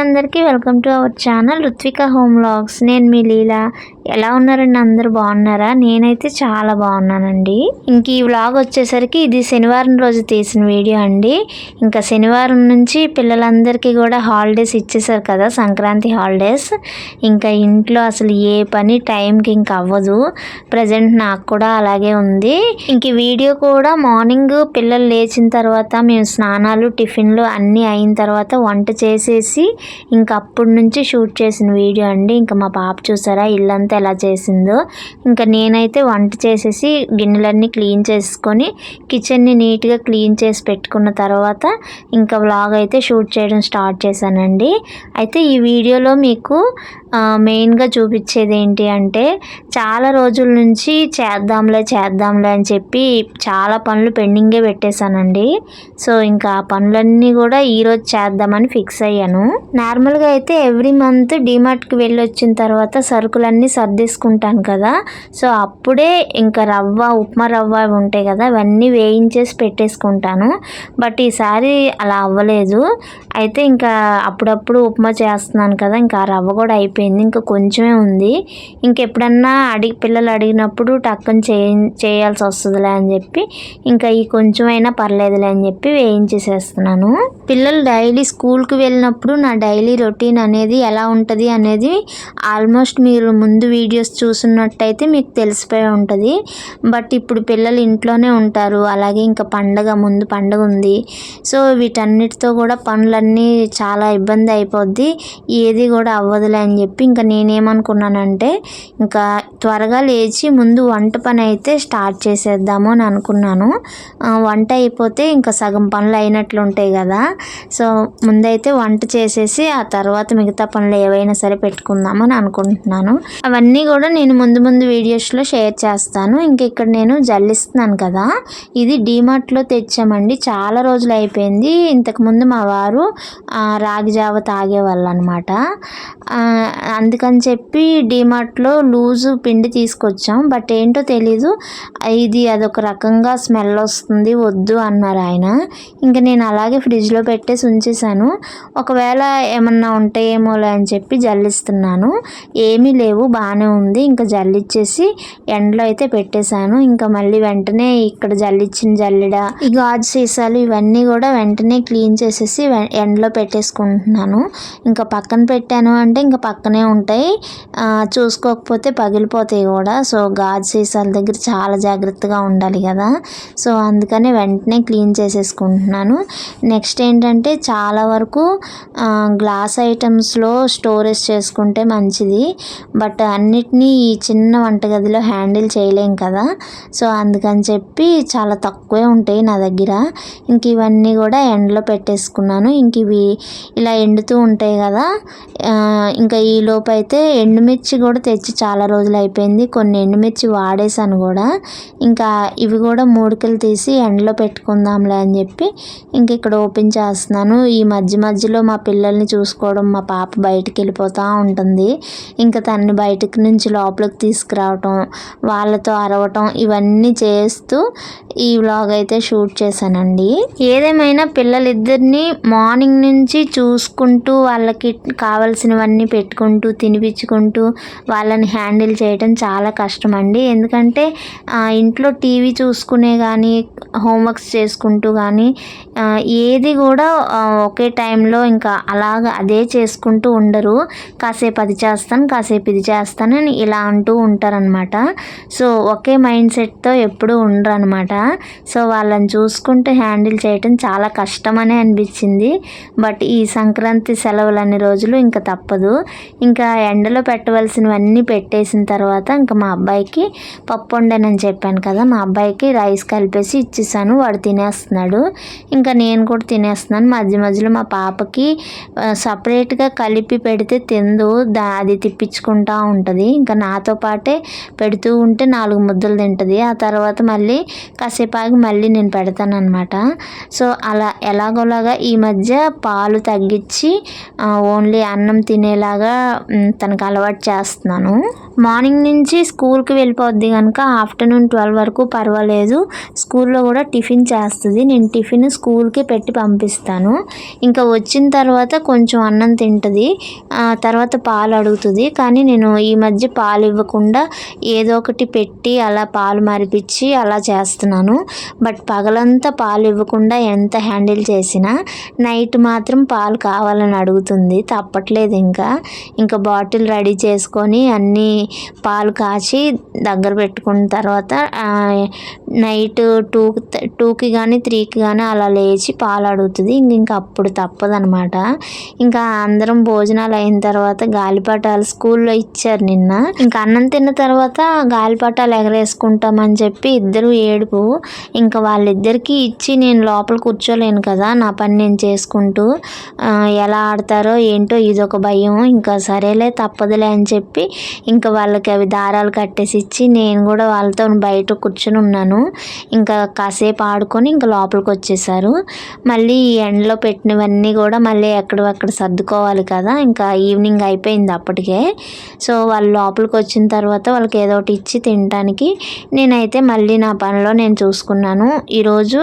అందరికీ welcome to our channel Ruthvika home vlogs. నేను మీ లీలా. ఎలా ఉన్నారండి అందరూ? బాగున్నారా? నేనైతే చాలా బాగున్నానండి. ఇంక ఈ వ్లాగ్ వచ్చేసరికి ఇది శనివారం రోజు తీసిన వీడియో అండి. ఇంకా శనివారం నుంచి పిల్లలందరికీ కూడా హాలిడేస్ ఇచ్చేసారు కదా సంక్రాంతి హాలిడేస్. ఇంకా ఇంట్లో అసలు ఏ పని టైంకి ఇంకా అవ్వదు. ప్రజెంట్ నాకు కూడా అలాగే ఉంది. ఇంక వీడియో కూడా మార్నింగ్ పిల్లలు లేచిన తర్వాత మేము స్నానాలు టిఫిన్లు అన్నీ అయిన తర్వాత వంట చేసేసి ఇంకా అప్పటి నుంచి షూట్ చేసిన వీడియో అండి. ఇంకా మా పాప చూసారా? ఇల్లంతా ఎలా చేసిందో. ఇంకా నేనైతే వంట చేసేసి గిన్నెలన్నీ క్లీన్ చేసుకొని కిచెన్ని నీట్గా క్లీన్ చేసి పెట్టుకున్న తర్వాత ఇంకా వ్లాగ్ అయితే షూట్ చేయడం స్టార్ట్ చేశానండి. అయితే ఈ వీడియోలో మీకు మెయిన్గా చూపించేది ఏంటి అంటే చాలా రోజుల నుంచి చేద్దాంలే చేద్దాంలే అని చెప్పి చాలా పనులు పెండింగే పెట్టేశానండి. సో ఇంకా ఆ పనులన్నీ కూడా ఈరోజు చేద్దామని ఫిక్స్ అయ్యాను. నార్మల్గా అయితే ఎవ్రీ మంత్ డిమార్ట్కి వెళ్ళి వచ్చిన తర్వాత సరుకులన్నీ సర్దేసుకుంటాను కదా. సో అప్పుడే ఇంకా రవ్వ ఉప్మా రవ్వ అవి ఉంటాయి కదా అవన్నీ వేయించేసి పెట్టేసుకుంటాను. బట్ ఈసారి అలా అవ్వలేదు. అయితే ఇంకా అప్పుడప్పుడు ఉప్మా చేస్తున్నాను కదా ఇంకా ఆ రవ్వ కూడా అయిపోయింది. ఇంకా కొంచెమే ఉంది. ఇంకెప్పుడన్నా అడిగి పిల్లలు అడిగినప్పుడు టక్కన చేయ చేయాల్సి వస్తుందిలే అని చెప్పి ఇంకా ఈ కొంచెమైనా పర్లేదులే అని చెప్పి వేయించేసేస్తున్నాను. పిల్లలు డైలీ స్కూల్కి వెళ్ళినప్పుడు నా డైలీ రొటీన్ అనేది ఎలా ఉంటుంది అనేది ఆల్మోస్ట్ మీరు ముందు వీడియోస్ చూసినట్టయితే మీకు తెలిసిపోయి ఉంటుంది. బట్ ఇప్పుడు పిల్లలు ఇంట్లోనే ఉంటారు. అలాగే ఇంకా పండగ ముందు పండగ ఉంది. సో వీటన్నిటితో కూడా పనులన్నీ చాలా ఇబ్బంది అయిపోద్ది. ఏది కూడా అవ్వదులే అని చెప్పి ఇంకా నేనేమనుకున్నానంటే ఇంకా త్వరగా లేచి ముందు వంట పని అయితే స్టార్ట్ చేసేద్దాము అని అనుకున్నాను. వంట అయిపోతే ఇంకా సగం పనులు అయినట్లు ఉంటాయి కదా. సో ముందైతే వంట చేసేసి ఆ తర్వాత మిగతా పనులు ఏవైనా సరే పెట్టుకుందామని అనుకుంటున్నాను. అవన్నీ కూడా నేను ముందు ముందు వీడియోస్లో షేర్ చేస్తాను. ఇంక ఇక్కడ నేను జల్లిస్తున్నాను కదా. ఇది డీమార్ట్లో తెచ్చామండి. చాలా రోజులు అయిపోయింది. ఇంతకుముందు మా వారు రాగి జావ తాగేవాళ్ళు అనమాట అందుకని చెప్పి డీమార్ట్లో లూజు పిండి తీసుకొచ్చాం. బట్ ఏంటో తెలీదు. ఇది అదొక రకంగా స్మెల్ వస్తుంది వద్దు అన్నారు ఆయన. ఇంకా నేను అలాగే ఫ్రిడ్జ్లో పెట్టేసి ఉంచేసాను ఒకవేళ ఏమన్నా ఉంటాయేమోలే అని చెప్పి జల్లిస్తున్నాను. ఏమీ లేవు బాగానే ఉంది. ఇంకా జల్లిచ్చేసి ఎండలో అయితే పెట్టేశాను. ఇంకా మళ్ళీ వెంటనే ఇక్కడ జల్లిచ్చిన జల్లిడ ఈ గాజు సీసాలు ఇవన్నీ కూడా వెంటనే క్లీన్ చేసేసి వె- ఎండలో పెట్టేసుకుంటున్నాను. ఇంకా పక్కన పెట్టాను అంటే ఇంకా పక్కనే ఉంటాయి. చూసుకోకపోతే పగిలిపోతాయి కూడా. సో గాజు సీసాల దగ్గర చాలా జాగ్రత్తగా ఉండాలి కదా. సో అందుకని వెంటనే క్లీన్ చేసేసుకుంటున్నాను. నెక్స్ట్ ఏంటంటే చాలా వరకు గ్లాస్ ఐటమ్స్లో స్టోరేజ్ చేసుకుంటే మంచిది. బట్ అన్నిటినీ ఈ చిన్న వంటగదిలో హ్యాండిల్ చేయలేం కదా. సో అందుకని చెప్పి చాలా తక్కువే ఉంటాయి నా దగ్గర. ఇంక ఇవన్నీ కూడా ఎండలో పెట్టేసుకున్నాను. ఇంక ఇవి ఇలా ఎండుతూ ఉంటాయి కదా. ఇంకా ఈ లోపు అయితే ఎండుమిర్చి కూడా తెచ్చి చాలా రోజులు అయిపోయింది. కొన్ని ఎండుమిర్చి వాడేసాను కూడా. ఇంకా ఇవి కూడా మూడుకలు తీసి ఎండలో పెట్టుకుందాంలే అని చెప్పి ఇంక ఇక్కడ ఓపెన్ చేస్తున్నాను. ఈ మధ్య మధ్యలో మా పిల్లల్ని చూసుకోవడం మా పాప బయటికి వెళ్ళిపోతూ ఉంటుంది. ఇంకా తన్ని బయటికి నుంచి లోపలికి తీసుకురావటం వాళ్ళతో అరవటం ఇవన్నీ చేస్తూ ఈ వ్లాగ్ అయితే షూట్ చేశానండి. ఏదేమైనా పిల్లలిద్దరిని మార్నింగ్ నుంచి చూసుకుంటూ వాళ్ళకి కావాల్సినవన్నీ పెట్టుకుంటూ తినిపించుకుంటూ వాళ్ళని హ్యాండిల్ చేయడం చాలా కష్టం అండి ఎందుకంటే ఇంట్లో టీవీ చూసుకునే కానీ హోంవర్క్స్ చేసుకుంటూ కానీ ఏది కూడా ఒకే టైంలో ఇంకా అలా అలాగ అదే చేసుకుంటూ ఉండరు. కాసేపు అది చేస్తాను కాసేపు ఇది చేస్తాను అని ఇలా అంటూ ఉంటారనమాట సో ఒకే మైండ్ సెట్తో ఎప్పుడూ ఉండరు అనమాట సో వాళ్ళని చూసుకుంటూ హ్యాండిల్ చేయటం చాలా కష్టమనే అనిపించింది. బట్ ఈ సంక్రాంతి సెలవులు అన్ని రోజులు ఇంకా తప్పదు. ఇంకా ఎండలో పెట్టవలసినవన్నీ పెట్టేసిన తర్వాత ఇంకా మా అబ్బాయికి పప్పు వండానని చెప్పాను కదా మా అబ్బాయికి రైస్ కలిపేసి ఇచ్చేసాను. వాడు తినేస్తున్నాడు. ఇంకా నేను కూడా తినేస్తున్నాను. మధ్య మధ్యలో మా పాపకి సపరేట్గా కలిపి పెడితే తిందు దా అది తిప్పించుకుంటా ఉంటుంది. ఇంకా నాతో పాటే పెడుతూ ఉంటే నాలుగు ముద్దలు తింటుంది. ఆ తర్వాత మళ్ళీ కాసేపాకి మళ్ళీ నేను పెడతాను అనమాట సో అలా ఎలాగోలాగా ఈ మధ్య పాలు తగ్గించి ఓన్లీ అన్నం తినేలాగా తనకు అలవాటు చేస్తున్నాను. మార్నింగ్ నుంచి స్కూల్కి వెళ్ళిపోద్ది కనుక ఆఫ్టర్నూన్ ట్వెల్వ్ వరకు పర్వాలేదు. స్కూల్లో కూడా టిఫిన్ చేస్తుంది. నేను టిఫిన్ స్కూల్కి పెట్టి పంపిస్తాను. ఇంకా వచ్చిన తర్వాత కొంచెం అన్నం తింటుంది. తర్వాత పాలు అడుగుతుంది. కానీ నేను ఈ మధ్య పాలు ఇవ్వకుండా ఏదో ఒకటి పెట్టి అలా పాలు మరిపించి అలా చేస్తున్నాను. బట్ పగలంతా పాలు ఇవ్వకుండా ఎంత హ్యాండిల్ చేసినా నైట్ మాత్రం పాలు కావాలని అడుగుతుంది. తప్పట్లేదు ఇంకా. ఇంకా బాటిల్ రెడీ చేసుకొని అన్నీ పాలు కాచి దగ్గర పెట్టుకున్న తర్వాత నైట్ టూ టూకి కానీ త్రీకి కానీ అలా లేచి పాలు అడుగుతుంది. ఇంక ఇంకా అప్పుడు తప్పదనమాట. ఇంకా అందరం భోజనాలు అయిన తర్వాత గాలిపటాలు స్కూల్లో ఇచ్చారు నిన్న. ఇంకా అన్నం తిన్న తర్వాత గాలిపటాలు ఎగరేసుకుంటామని చెప్పి ఇద్దరు ఏడుపు. ఇంకా వాళ్ళిద్దరికీ ఇచ్చి నేను లోపల కూర్చోలేను కదా నా పని నేను చేసుకుంటూ ఎలా ఆడతారో ఏంటో ఇదొక భయం. ఇంకా సరేలే తప్పదులే అని చెప్పి ఇంకా వాళ్ళకి అవి దారాలు కట్టేసి ఇచ్చి నేను కూడా వాళ్ళతో బయట కూర్చొని ఉన్నాను. ఇంకా కాసేపు ఆడుకొని ఇంకా లోపలికి వచ్చేసారు. మళ్ళీ ఈ ఎండలో పెట్టినవన్నీ కూడా మళ్ళీ ఎక్కడ అక్కడ సర్దుకోవాలి కదా ఇంకా ఈవినింగ్ అయిపోయింది అప్పటికే. సో వాళ్ళు లోపలికి వచ్చిన తర్వాత వాళ్ళకి ఏదో ఒకటి ఇచ్చి తినడానికి నేనైతే మళ్ళీ నా పనిలో నేను చూసుకున్నాను. ఈరోజు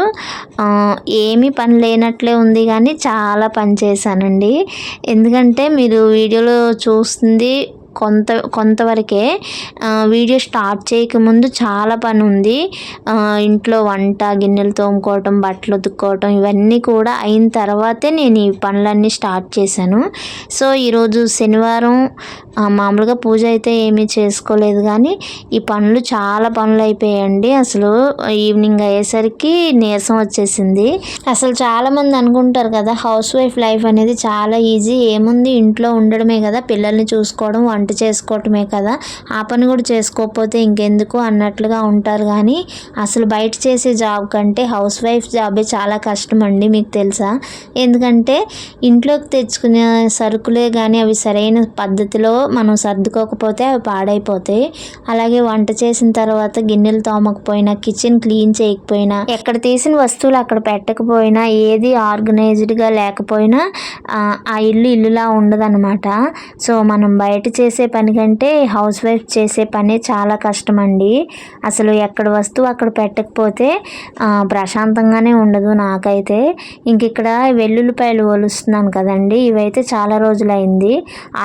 ఏమీ పని లేనట్లే ఉంది కానీ చాలా పని చేశానండి. ఎందుకంటే మీరు వీడియోలో చూస్తుంది కొంత కొంతవరకే వీడియో స్టార్ట్ చేయకముందు చాలా పని ఉంది ఇంట్లో వంట గిన్నెలు తోముకోవటం బట్టలు ఉతుక్కోవటం ఇవన్నీ కూడా అయిన తర్వాతే నేను ఈ పనులన్నీ స్టార్ట్ చేశాను. సో ఈరోజు శనివారం మామూలుగా పూజ అయితే ఏమీ చేసుకోలేదు కానీ ఈ పనులు చాలా పనులు అయిపోయాయండి. అసలు ఈవినింగ్ అయ్యేసరికి నీరసం వచ్చేసింది. అసలు చాలామంది అనుకుంటారు కదా హౌస్ వైఫ్ లైఫ్ అనేది చాలా ఈజీ. ఏముంది? ఇంట్లో ఉండడమే కదా పిల్లల్ని చూసుకోవడం వంట వంట చేసుకోవటమే కదా. ఆ పని కూడా చేసుకోకపోతే ఇంకెందుకు అన్నట్లుగా ఉంటారు కానీ అసలు బయట చేసే జాబ్ కంటే హౌస్ వైఫ్ జాబే చాలా కష్టం అండి మీకు తెలుసా? ఎందుకంటే ఇంట్లోకి తెచ్చుకునే సరుకులే కానీ అవి సరైన పద్ధతిలో మనం సర్దుకోకపోతే అవి పాడైపోతాయి. అలాగే వంట చేసిన తర్వాత గిన్నెలు తోమకపోయినా కిచెన్ క్లీన్ చేయకపోయినా ఎక్కడ తీసిన వస్తువులు అక్కడ పెట్టకపోయినా ఏది ఆర్గనైజ్డ్గా లేకపోయినా ఆ, ఇల్లు ఇల్లులా ఉండదన్నమాట. సో మనం బయట చేసే పని కంటే హౌస్ వైఫ్ చేసే పని చాలా కష్టం అండి అసలు ఎక్కడ వస్తువు అక్కడ పెట్టకపోతే ప్రశాంతంగానే ఉండదు నాకైతే. ఇంక ఇక్కడ వెల్లుల్లిపాయలు ఒలుస్తున్నాను కదండి ఇవైతే చాలా రోజులైంది.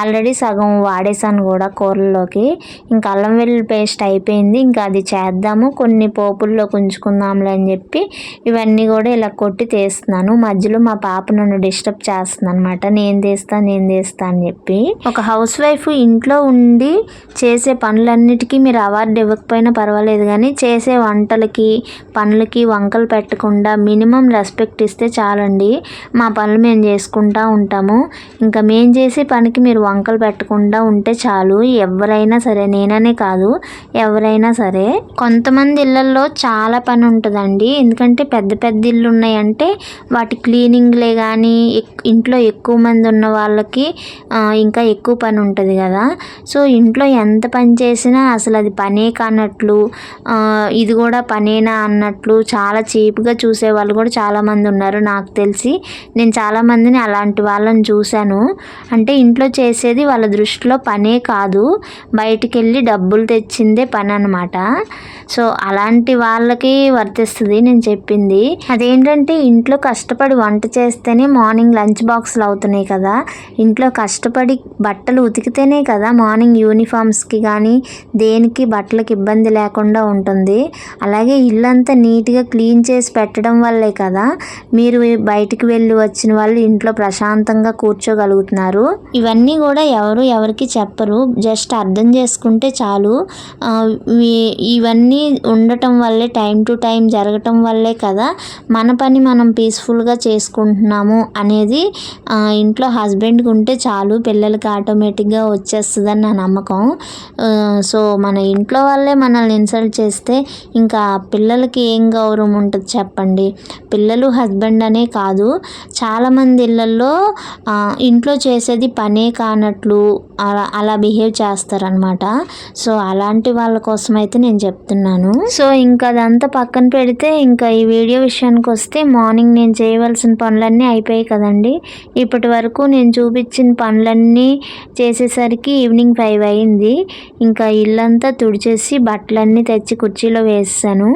ఆల్రెడీ సగం వాడేసాను కూడా కూరల్లోకి. ఇంకా అల్లం వెల్లుల్లి పేస్ట్ అయిపోయింది ఇంకా అది చేద్దాము కొన్ని పోపుల్లో ఉంచుకుందాంలే అని చెప్పి ఇవన్నీ కూడా ఇలా కొట్టి తీస్తున్నాను. మధ్యలో మా పాప నన్ను డిస్టర్బ్ చేస్తుంది అనమాట నేను తీస్తాను నేను తీస్తాను అని చెప్పి. ఒక హౌస్ వైఫ్ ఇంట్లో ఉండి చేసే పనులన్నిటికీ మీరు అవార్డు ఇవ్వకపోయినా పర్వాలేదు కానీ చేసే వంటలకి పనులకి వంకలు పెట్టకుండా మినిమం రెస్పెక్ట్ ఇస్తే చాలండి. మా పనులు మేము చేసుకుంటూ ఉంటాము. ఇంకా మేము చేసే పనికి మీరు వంకలు పెట్టకుండా ఉంటే చాలు. ఎవరైనా సరే నేననే కాదు ఎవరైనా సరే. కొంతమంది ఇళ్ళల్లో చాలా పని ఉంటుందండి. ఎందుకంటే పెద్ద పెద్ద ఇల్లు ఉన్నాయంటే వాటి క్లీనింగ్లే కానీ ఇంట్లో ఎక్కువ మంది ఉన్న వాళ్ళకి ఇంకా ఎక్కువ పని ఉంటుంది కదా. సో ఇంట్లో ఎంత పని చేసినా అసలు అది పనే కానట్లు ఇది కూడా పనేనా అన్నట్లు చాలా చీప్గా చూసే వాళ్ళు కూడా చాలామంది ఉన్నారు నాకు తెలిసి. నేను చాలామందిని అలాంటి వాళ్ళని చూశాను. అంటే ఇంట్లో చేసేది వాళ్ళ దృష్టిలో పనే కాదు బయటికి వెళ్ళి డబ్బులు తెచ్చిందే పని అనమాట సో అలాంటి వాళ్ళకి వర్తిస్తుంది నేను చెప్పింది. అదేంటంటే ఇంట్లో కష్టపడి వంట చేస్తేనే మార్నింగ్ లంచ్ బాక్సులు అవుతున్నాయి కదా. ఇంట్లో కష్టపడి బట్టలు ఉతికితేనే కదా మార్నింగ్ యూనిఫామ్స్కి కానీ దేనికి బట్టలకు ఇబ్బంది లేకుండా ఉంటుంది. అలాగే ఇల్లంతా నీట్గా క్లీన్ చేసి పెట్టడం వల్లే కదా మీరు బయటికి వెళ్ళి వచ్చిన వాళ్ళు ఇంట్లో ప్రశాంతంగా కూర్చోగలుగుతున్నారు. ఇవన్నీ కూడా ఎవరు ఎవరికి చెప్పరు. జస్ట్ అర్థం చేసుకుంటే చాలు. ఇవన్నీ ఉండటం వల్లే టైం టు టైం జరగటం వల్లే కదా మన పని మనం పీస్ఫుల్గా చేసుకుంటున్నాము అనేది ఇంట్లో హస్బెండ్కి ఉంటే చాలు. పిల్లలకి ఆటోమేటిక్గా వచ్చే చేస్తుందని నా నమ్మకం. సో మన ఇంట్లో వాళ్ళే మనల్ని ఇన్సల్ట్ చేస్తే ఇంకా పిల్లలకి ఏం గౌరవం ఉంటుంది చెప్పండి. పిల్లలు హస్బెండ్ అనే కాదు. చాలామంది ఇళ్ళల్లో ఇంట్లో చేసేది పనే కానట్లు అలా అలా బిహేవ్ చేస్తారనమాట సో అలాంటి వాళ్ళ కోసం అయితే నేను చెప్తున్నాను. సో ఇంకా అదంతా పక్కన పెడితే ఇంకా ఈ వీడియో విషయానికి వస్తే మార్నింగ్ నేను చేయవలసిన పనులన్నీ అయిపోయాయి కదండి. ఇప్పటి వరకు నేను చూపించిన పనులన్నీ చేసేసరికి ఈవినింగ్ ఫైవ్ అయింది. ఇంకా ఇల్లంతా తుడిచేసి బట్టలన్నీ తెచ్చి కుర్చీలో వేసాను.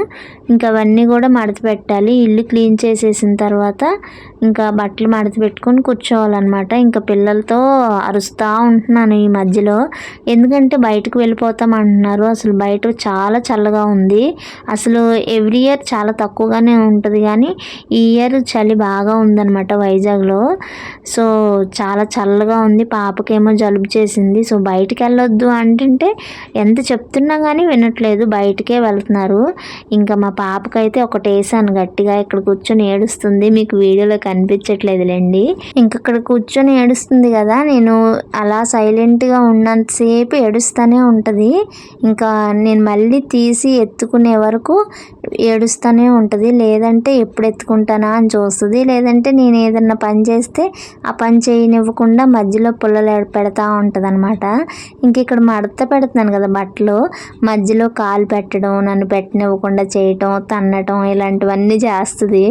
ఇంకా అవన్నీ కూడా మడత పెట్టాలి. ఇల్లు క్లీన్ చేసేసిన తర్వాత ఇంకా బట్టలు మడత పెట్టుకొని కూర్చోవాలన్నమాట. ఇంకా పిల్లలతో అరుస్తూ ఉంటున్నాను ఈ మధ్యలో. ఎందుకంటే బయటకు వెళ్ళిపోతాం అంటున్నారు. అసలు బయట చాలా చల్లగా ఉంది. అసలు ఎవ్రీ ఇయర్ చాలా తక్కువగానే ఉంటుంది కానీ ఈ ఇయర్ చలి బాగా ఉందన్నమాట వైజాగ్లో. సో చాలా చల్లగా ఉంది. పాపకేమో జలుబు చేసింది. సో బయటికి వెళ్ళొద్దు అంటుంటే ఎంత చెప్తున్నా కానీ వినట్లేదు. బయటికే వెళ్తున్నారు. ఇంకా మా పాపకైతే ఒకటి వేసాను గట్టిగా ఇక్కడ కూర్చొని ఏడుస్తుంది. మీకు వీడియోలో కనిపించట్లేదులేండి. ఇంక ఇక్కడ కూర్చొని ఏడుస్తుంది కదా. నేను అలా సైలెంట్గా ఉన్నంతసేపు ఏడుస్తూనే ఉంటుంది. ఇంకా నేను మళ్ళీ తీసి ఎత్తుకునే వరకు ఏడుస్తూనే ఉంటుంది. లేదంటే ఎప్పుడు ఎత్తుకుంటానా అని చూస్తుంది. లేదంటే నేను ఏదన్నా పని చేస్తే ఆ పని చేయనివ్వకుండా మధ్యలో పుల్లలు పెడతా ఉంటుంది అనమాట ఇంక ఇక్కడ మడత పెడుతున్నాను కదా బట్టలు. మధ్యలో కాలు పెట్టడం నన్ను పెట్టనివ్వకుండా చేయటం తన్నటం ఇలాంటివన్నీ చేస్తుంది.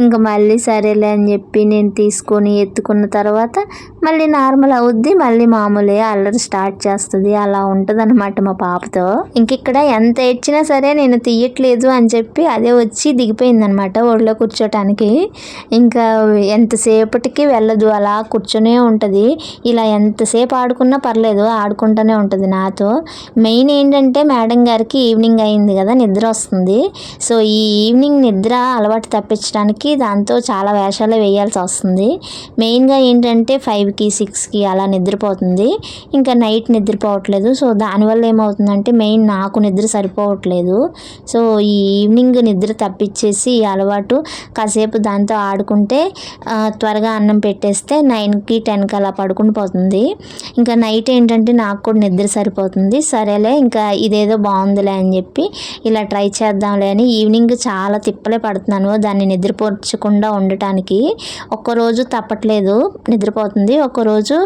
ఇంకా మళ్ళీ సరేలే అని చెప్పి నేను తీసుకొని ఎత్తుకున్న తర్వాత మళ్ళీ నార్మల్ అవుద్ది. మళ్ళీ మామూలే అల్లరి స్టార్ట్ చేస్తుంది. అలా ఉంటుంది అనమాట మా పాపతో. ఇంక ఇక్కడ ఎంత ఇచ్చినా సరే నేను తీయట్లేదు అని చెప్పి చెప్పి అదే వచ్చి దిగిపోయిందనమాట ఒడిలో ఒళ్ళో కూర్చోటానికి. ఇంకా ఎంతసేపటికి వెళ్ళదు అలా కూర్చొనే ఉంటుంది. ఇలా ఎంతసేపు ఆడుకున్నా పర్లేదు ఆడుకుంటూనే ఉంటుంది నాతో. మెయిన్ ఏంటంటే మేడం గారికి ఈవినింగ్ అయింది కదా నిద్ర వస్తుంది. సో ఈ ఈవినింగ్ నిద్ర అలవాటు తప్పించడానికి దాంతో చాలా వేషాలు వేయాల్సి వస్తుంది. మెయిన్గా ఏంటంటే ఫైవ్కి సిక్స్కి అలా నిద్రపోతుంది. ఇంకా నైట్ నిద్రపోవట్లేదు. సో దానివల్ల ఏమవుతుందంటే మెయిన్ నాకు నిద్ర సరిపోవట్లేదు. సో ఈ ఈవినింగ్ నిద్ర తప్పించేసి ఈ అలవాటు కాసేపు దాంతో ఆడుకుంటే త్వరగా అన్నం పెట్టేస్తే నైన్కి టెన్కి అలా పడుకుని పోతుంది. ఇంకా నైట్ ఏంటంటే నాకు కూడా నిద్ర సరిపోతుంది. సరేలే ఇంకా ఇదేదో బాగుందిలే అని చెప్పి ఇలా ట్రై చేద్దాంలే అని ఈవినింగ్ చాలా తిప్పలే పడుతున్నాను. దాన్ని నిద్రపోర్చకుండా ఉండటానికి ఒక్కరోజు తప్పట్లేదు. నిద్రపోతుంది. ఒక్కరోజు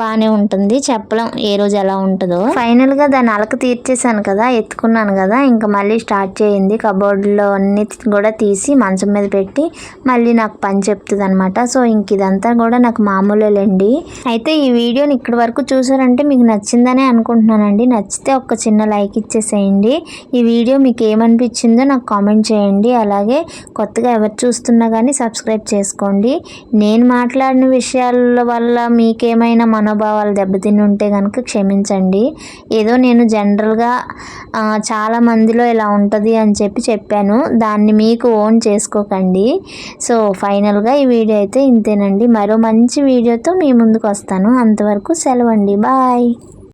బాగానే ఉంటుంది. చెప్పలేం ఏ రోజు ఎలా ఉంటుందో. ఫైనల్గా దాన్ని అలక తీర్చేశాను కదా ఎత్తుకున్నాను కదా ఇంకా మళ్ళీ స్టార్ట్ చేయింది కబోర్డ్లో అన్ని కూడా తీసి మంచం మీద పెట్టి మళ్ళీ నాకు పని చెప్తుంది అనమాట సో ఇంక ఇదంతా కూడా నాకు మామూలేలేండి అయితే ఈ వీడియోని ఇక్కడి వరకు చూసారంటే మీకు నచ్చిందనే అనుకుంటున్నానండి. నచ్చితే ఒక చిన్న లైక్ ఇచ్చేసేయండి. ఈ వీడియో మీకు ఏమనిపించిందో నాకు కామెంట్ చేయండి. అలాగే కొత్తగా ఎవరు చూస్తున్నా కానీ సబ్స్క్రైబ్ చేసుకోండి. నేను మాట్లాడిన విషయాల వల్ల మీకేమైనా మనోభావాలు దెబ్బతిని ఉంటే కనుక క్షమించండి. ఏదో నేను జనరల్గా చాలా మందిలో ఇలా ఉంటుంది అని చెప్పి చెప్పాను. దాన్ని మీకు ఓన్ చేసుకోకండి. సో ఫైనల్గా ఈ వీడియో అయితే ఇంతేనండి. మరో మంచి వీడియోతో మీ ముందుకు వస్తాను. అంతవరకు సెలవండి. బాయ్.